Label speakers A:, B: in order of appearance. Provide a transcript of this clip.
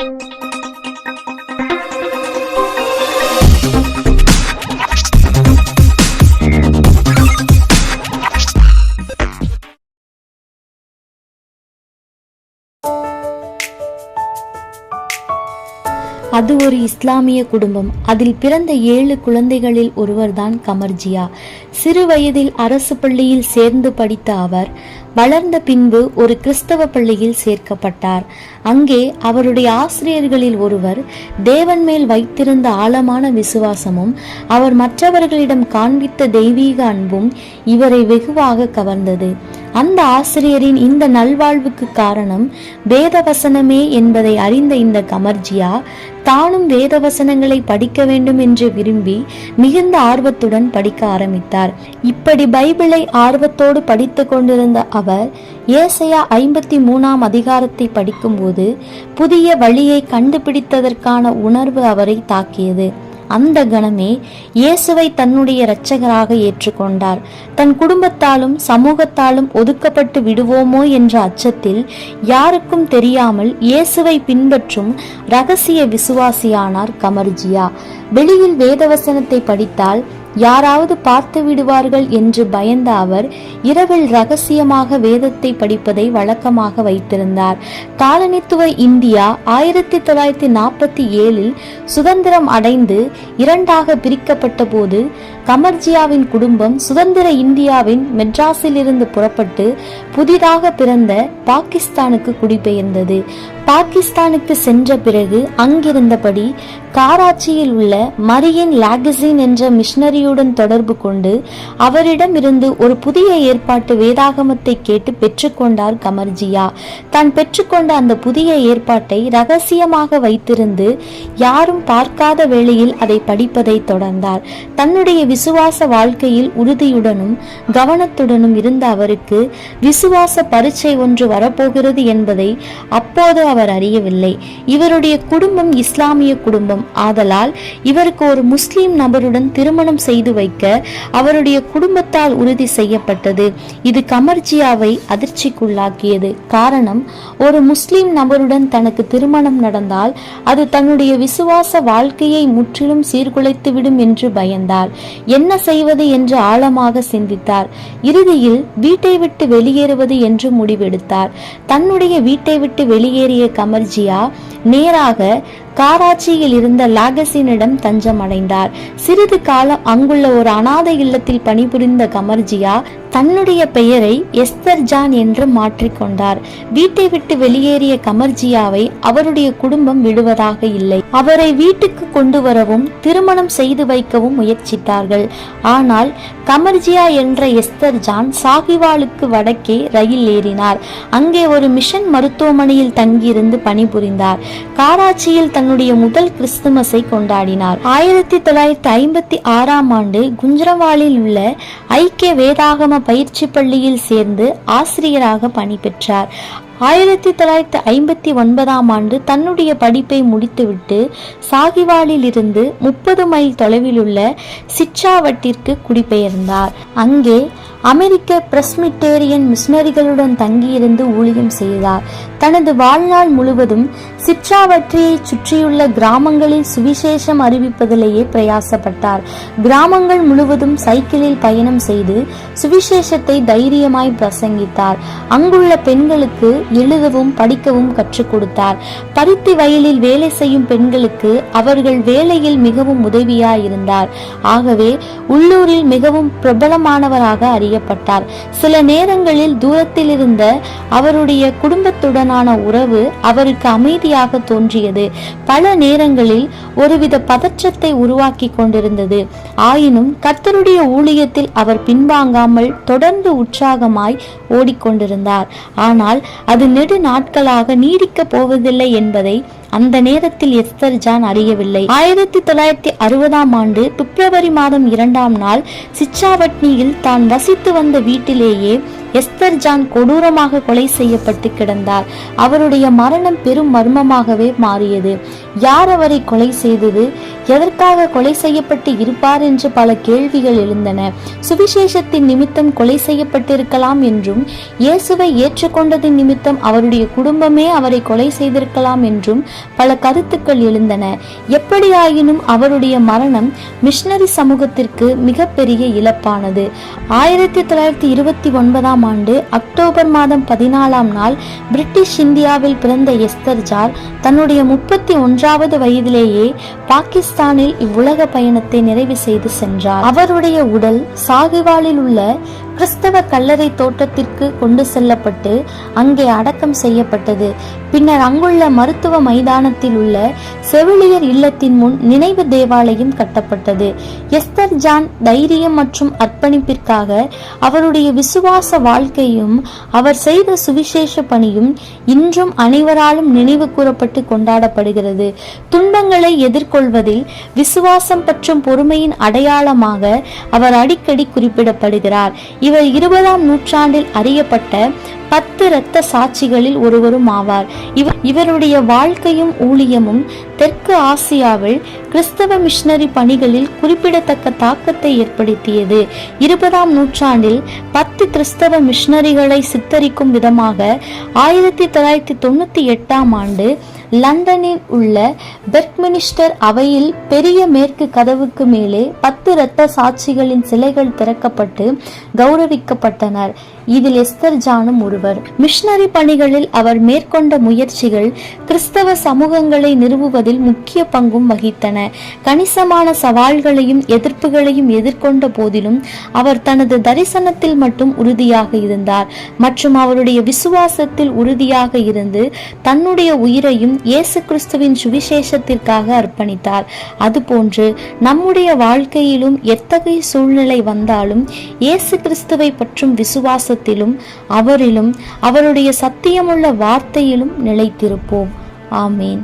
A: Thank you. அது ஒரு இஸ்லாமிய குடும்பம். அதில் பிறந்த ஏழு குழந்தைகளில் ஒருவர்தான் கமர்ஜியா. சிறு வயதில் அரசு பள்ளியில் சேர்ந்து படித்த அவர் வளர்ந்த பின்பு ஒரு கிறிஸ்தவ பள்ளியில் சேர்க்கப்பட்டார். அங்கே அவருடைய ஆசிரியர்களில் ஒருவர் தேவன் மேல் வைத்திருந்த ஆழமான விசுவாசமும் அவர் மற்றவர்களிடம் காண்பித்த தெய்வீக அன்பும் இவரை வெகுவாக கவர்ந்தது. அந்த ஆசிரியரின் இந்த நல்வாழ்வுக்கு காரணம் வேதவசனமே என்பதை அறிந்த இந்த கமர்ஜியா தானும் வேதவசனங்களை படிக்க வேண்டும் என்று விரும்பி மிகுந்த ஆர்வத்துடன் படிக்க ஆரம்பித்தார். இப்படி பைபிளை ஆர்வத்தோடு படித்து கொண்டிருந்த அவர் ஏசையா ஐம்பத்தி மூணாம் அதிகாரத்தை படிக்கும்போது புதிய வழியை கண்டுபிடித்ததற்கான உணர்வு அவரை தாக்கியது. அந்த கணமே இயேசுவை தன்னுடைய இரட்சகராக ஏற்றுக்கொண்டார். தன் குடும்பத்தாலும் சமூகத்தாலும் ஒதுக்கப்பட்டு விடுவோமோ என்ற அச்சத்தில் யாருக்கும் தெரியாமல் இயேசுவை பின்பற்றும் ரகசிய விசுவாசியானார் கமர்ஜியா. வெளியில் வேதவசனத்தை படித்தால் யாராவது பார்த்து விடுவார்கள் என்று பயந்த அவர் இரவில் ரகசியமாக வேதத்தை படிப்பதை வழக்கமாக வைத்திருந்தார். காலனித்துவ இந்தியா ஆயிரத்தி தொள்ளாயிரத்தி நாற்பத்தி ஏழில் சுதந்திரம் அடைந்து இரண்டாக பிரிக்கப்பட்ட போது கமர்ஜியாவின் குடும்பம் சுதந்திர இந்தியாவின் மெட்ராஸில் இருந்து புறப்பட்டு புதிதாக பிறந்த பாகிஸ்தானுக்கு குடிபெயர்ந்தது. பாகிஸ்தானுக்கு சென்ற பிறகு அங்கிருந்தபடி காராச்சியில் உள்ள மரியன் லாகசின் என்ற மிஷனரியுடன் தொடர்பு கொண்டு அவரிடம் இருந்து ஒரு புதிய ஏற்பாட்டு வேதாகமத்தை கேட்டு பெற்றுக்கொண்டார் கமர்ஜியா. தான் பெற்றுக்கொண்ட அந்த புதிய ஏற்பாட்டை ரகசியமாக வைத்திருந்து யாரும் பார்க்காத வேளையில் அதை படிப்பதை தொடர்ந்தார். தன்னுடைய விசுவாச வாழ்க்கையில் உறுதியுடனும் கவனத்துடனும் இருந்த அவருக்கு விசுவாச பரீட்சை ஒன்று வரப்போகிறது என்பதை அப்போது அவர் அவர் அறியவில்லை. இவருடைய குடும்பம் இஸ்லாமிய குடும்பம். ஆதலால் இவருக்கு ஒரு முஸ்லீம் நபருடன் திருமணம் செய்து வைக்க அவருடைய குடும்பத்தால் உறுதி செய்யப்பட்டது. இது கமர்ஜியாவை அதிர்ச்சிக்குள்ளாக்கியது. காரணம் ஒரு முஸ்லீம் நபருடன் தனக்கு திருமணம் நடந்தால் அது தன்னுடைய விசுவாச வாழ்க்கையை முற்றிலும் சீர்குலைத்துவிடும் என்று பயந்தார். என்ன செய்வது என்று ஆழமாக சிந்தித்தார். இறுதியில் வீட்டை விட்டு வெளியேறுவது என்று முடிவெடுத்தார். தன்னுடைய வீட்டை விட்டு வெளியேறிய கமர்ஜியா நேராக காராச்சியில் இருந்த லாகசினிடம் தஞ்சம் அடைந்தார் சிறிது காலம் அங்குள்ள ஒரு அனாதை இல்லத்தில் பணிபுரிந்த கமர்ஜியா தன்னுடைய பெயரை எஸ்தர் ஜான் என்று மாற்றிக்கொண்டார் வீட்டை விட்டு வெளியேறிய கமர்ஜியாவை அவருடைய குடும்பம் விடுவதாக இல்லை. அவரை வீட்டுக்கு கொண்டு வரவும் திருமணம் செய்து வைக்கவும் முயற்சித்தார்கள். ஆனால் கமர்ஜியா என்ற எஸ்தர் ஜான் சாகிவாலுக்கு வடக்கே ரயில் ஏறினார். அங்கே ஒரு மிஷன் மருத்துவமனையில் தங்கியிருந்து பணிபுரிந்தார். காராச்சியில் தன்னுடைய முதல் கிறிஸ்துமஸை கொண்டாடினார். ஆயிரத்தி தொள்ளாயிரத்தி ஐம்பத்தி ஆறாம் ஆண்டு குஞ்சரவாலில் உள்ள ஐக்கிய வேதாகம பயிற்சி பள்ளியில் சேர்ந்து ஆசிரியராக பணி பெற்றார் ஆயிரத்தி தொள்ளாயிரத்தி ஐம்பத்தி ஒன்பதாம் ஆண்டு தன்னுடைய படிப்பை முடித்துவிட்டு சாகிவாலில் இருந்து முப்பது மைல் தொலைவில் உள்ள சிச்சாவட்டிற்கு குடிபெயர்ந்தார். அங்கே அமெரிக்க பிரஸ்மிட்டேரியன் மிஷனரிகளுடன் தங்கியிருந்து ஊழியம் செய்தார். தனது வாழ்நாள் முழுவதும் சிற்றாவற்றியை சுற்றியுள்ள கிராமங்களில் சுவிசேஷம் அறிவிப்பதிலேயே பிரயாசப்பட்டார். கிராமங்கள் முழுவதும் சைக்கிளில் பயணம் செய்து சுவிசேஷத்தை தைரியமாய் பிரசங்கித்தார். அங்குள்ள பெண்களுக்கு எழுதவும் படிக்கவும் கற்றுக் கொடுத்தார். பருத்தி வயலில் வேலை செய்யும் பெண்களுக்கு அவர்கள் வேலையில் மிகவும் உதவியாயிருந்தார். ஆகவே உள்ளூரில் மிகவும் பிரபலமானவராக செய்யப்பட்டார். சில நேரங்களில் தூரத்தில் இருந்த அவருடைய குடும்பத்துடனான உறவு அவருக்கு அமைதியாக தோன்றியது. பல நேரங்களில் ஒருவித பதற்றத்தை உருவாக்கி கொண்டிருந்தது. ஆயினும் கர்த்தருடைய ஊழியத்தில் அவர் பின்வாங்காமல் தொடர்ந்து உற்சாகமாய் ஓடிக்கொண்டிருந்தார். ஆனால் அது நெடு நாட்களாக நீடிக்கப் போவதில்லை என்பதை அந்த நேரத்தில் எஸ்தர் ஜான் அறியவில்லை ஆயிரத்தி தொள்ளாயிரத்தி அறுபதாம் ஆண்டு பிப்ரவரி மாதம் இரண்டாம் நாள் சிச்சாவட்னியில் தான் வசித்து வந்த வீட்டிலேயே எஸ்தர் ஜான் கொடூரமாக கொலை செய்யப்பட்டு கிடந்தார். அவருடைய மரணம் பெரும் மர்மமாகவே மாறியது. யார் அவரை கொலை செய்தது? எதற்காக கொலை செய்யப்பட்டு இருப்பார் என்று பல கேள்விகள் எழுந்தன. சுவிசேஷத்தின் நிமித்தம் கொலை செய்யப்பட்டிருக்கலாம் என்றும் இயேசுவை ஏற்றுக்கொண்டதின் நிமித்தம் அவருடைய குடும்பமே அவரை கொலை செய்திருக்கலாம் என்றும் பல கருத்துக்கள் எழுந்தன. எப்படியாயினும் அவருடைய மரணம் மிஷனரி சமூகத்திற்கு மிகப்பெரிய இழப்பானது. ஆயிரத்தி தொள்ளாயிரத்தி இருபத்தி ஒன்பதாம் ஆண்டு அக்டோபர் மாதம் பதினாலாம் நாள் பிரிட்டிஷ் இந்தியாவில் பிறந்த எஸ்தர் ஜார் தன்னுடைய முப்பத்தி ஒன்றாவது வயதிலேயே பாகிஸ்தானில் இவ்வுலக பயணத்தை நிறைவு செய்து சென்றார். அவருடைய உடல் சாகுவாலில் உள்ள கிறிஸ்தவ கல்லறை தோட்டத்திற்கு கொண்டு செல்லப்பட்டு அங்கே அடக்கம் செய்யப்பட்டது. பின்னர் அங்குள்ள மருத்துவ மைதானத்தில் உள்ள செவிலியர் இல்லத்தின் முன் நினைவு தேவாலயம் கட்டப்பட்டது. எஸ்தர் ஜான் தைரியம் மற்றும் அர்ப்பணிப்பிற்காக அவருடைய விசுவாச வாழ்க்கையும் அவர் செய்த சுவிசேஷ பணியும் இன்றும் அனைவராலும் நினைவு கூறப்பட்டு கொண்டாடப்படுகிறது. துன்பங்களை எதிர்கொள்வதில் விசுவாசம் மற்றும் பொறுமையின் அடையாளமாக அவர் அடிக்கடி குறிப்பிடப்படுகிறார். இவர் இருபதாம் நூற்றாண்டில் அறியப்பட்ட பத்து இரத்த சாட்சிகளில் ஒருவரும் ஆவார். இவர் இவருடைய வாழ்க்கையும் ஊழியமும் தெற்கு ஆசியாவில் கிறிஸ்தவ மிஷனரி பணிகளில் குறிப்பிடத்தக்க தாக்கத்தை ஏற்படுத்தியது. இருபதாம் நூற்றாண்டில் பத்து கிறிஸ்தவ மிஷனரிகளை சித்தரிக்கும் விதமாக ஆயிரத்தி தொள்ளாயிரத்தி தொண்ணூத்தி எட்டாம் ஆண்டு லண்டனில் உள்ள பெர்க்மினிஸ்டர் அவையில் பெரிய மேற்கு கதவுக்கு மேலே பத்து இரத்த சாட்சிகளின் சிலைகள் திறக்கப்பட்டு கௌரவிக்கப்பட்டனர். இதில் எஸ்தர் ஜானும் ஒருவர். மிஷனரி பணிகளில் அவர் மேற்கொண்ட முயற்சிகள் கிறிஸ்தவ சமூகங்களை நிறுவுவதில் முக்கிய பங்கும் வகித்தன. கணிசமான சவால்களையும் எதிர்ப்புகளையும் எதிர்கொண்ட போதிலும் அவர் தனது தரிசனத்தில் மட்டும் உறுதியாக இருந்தார். மற்றும் அவருடைய விசுவாசத்தில் உறுதியாக இருந்து தன்னுடைய உயிரையும் இயேசு கிறிஸ்துவின் சுவிசேஷத்திற்காக அர்ப்பணித்தார். அதுபோன்று நம்முடைய வாழ்க்கையிலும் எத்தகைய சூழ்நிலை வந்தாலும் இயேசு கிறிஸ்துவை பற்றும் விசுவாசத்திலும் அவரிலும் அவருடைய சத்தியமுள்ள வார்த்தையிலும் நிலைத்திருப்போம். ஆமேன்.